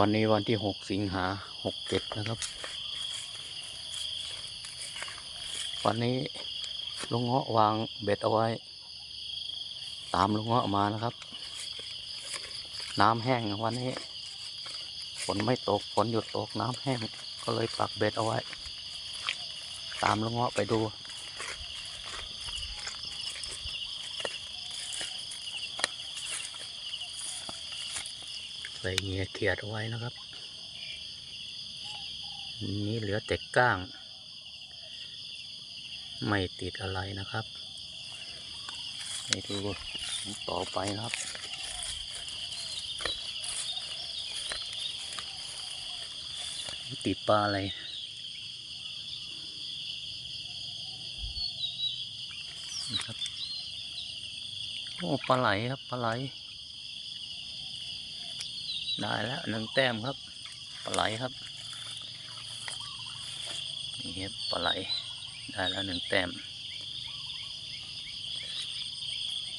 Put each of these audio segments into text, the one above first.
วันนี้วันที่หกสิงหาหกเจ็ดนะครับ วันนี้ลุงเงาะวางเบ็ดเอาไว้ ตามลุงเงาะมานะครับ น้ำแห้งวันนี้ฝนไม่ตกฝนหยุดตกน้ำแห้งก็เลยปักเบ็ดเอาไว้ ตามลุงเงาะไปดู ใส่เงียเขียดเอาไว้นะครับ นี่เหลือแต่ก้าง ไม่ติดอะไรนะครับไปดูต่อไปนะครับติดปลาอะไร นะครับ โอ้ ปลาไหลครับ ปลาไหล ได้แล้วหนึ่งแต้มครับ ปลาไหลครับ นี่ครับปลาไหล ได้แล้วหนึ่งแต้ม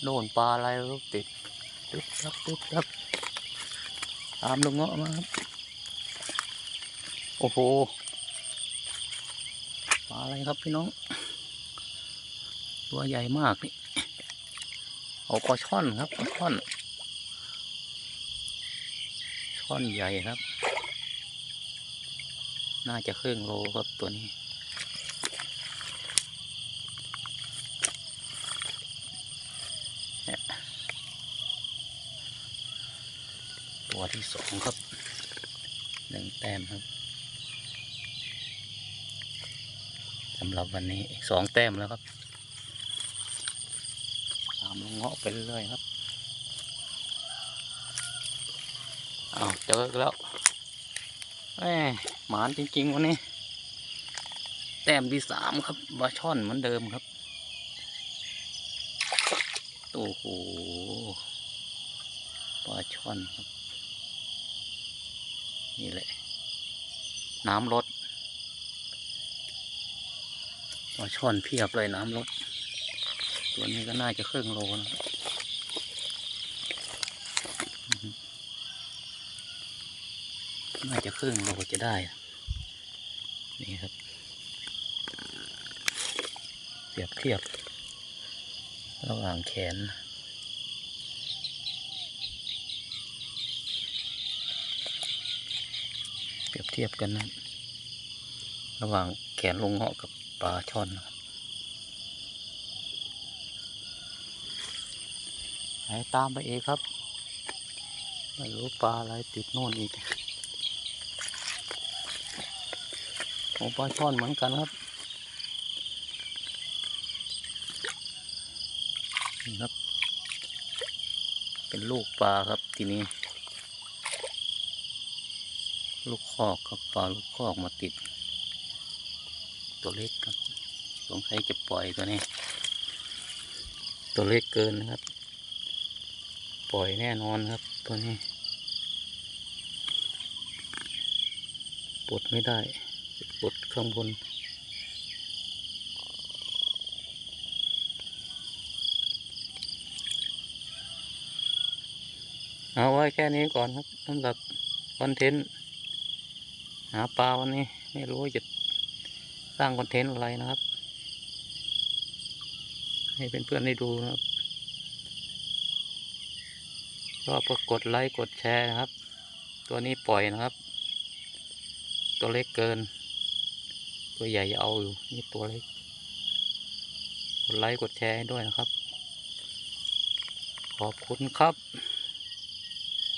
โน่นปลาอะไรลูกติดตึ๊บครับตึ๊บครับตามลงเงาะมาครับ โอ้โห ปลาอะไรครับพี่น้อง ตัวใหญ่มากนี่ เอาปลาช่อนครับปลาช่อน ช่อนใหญ่ครับ น่าจะครึ่งโลครับตัวนี้นี่ตัวที่สองครับ หนึ่งแต้มครับสำหรับวันนี้สองแต้มแล้วครับตามลงเงาะไปเรื่อยครับ อ้าวเจอแล้วแหมหมานจริง ๆ วันนี้ แต้มที่สามครับบาช่อนเหมือนเดิมครับ โอ้โหปลาช่อนครับ นี่แหละ น้ำลดปลาช่อนเพียบเลยน้ำลด ตัวนี้ก็น่าจะครึ่งโลนะครับ น่าจะครึ่งโลจะได้ นี่ครับ เปรียบเทียบ ระหว่างแขน เปรียบเทียบกันนะระหว่างแขนลงเงาะกับปลาช่อนไปตามไปเองครับไม่รู้ปลาอะไรติดโน่นอีก โอ้ปลาช่อนเหมือนกันครับนี่ครับ เป็นลูกปลาครับทีนี้ ลูกคอกครับปลาลูกคอกมาติด ตัวเล็กครับสงสัยจะปล่อยตัวนี้ ตัวเล็กเกินนะครับ ปล่อยแน่นอนครับตัวนี้ปลดไม่ได้ ปลดข้างบนเอาไว้แค่นี้ก่อนครับสำหรับคอนเทนต์หาปลาวันนี้ ไม่รู้จะสร้างคอนเทนต์อะไรนะครับ ให้เพื่อนๆได้ดูนะครับก็กดไลค์กดแชร์นะครับ ตัวนี้ปล่อยนะครับ ตัวเล็กเกิน ตัวใหญ่จะเอาอยู่นี่ตัวเล็กกดไลค์กดแชร์ให้ด้วยนะครับ ขอบคุณครับ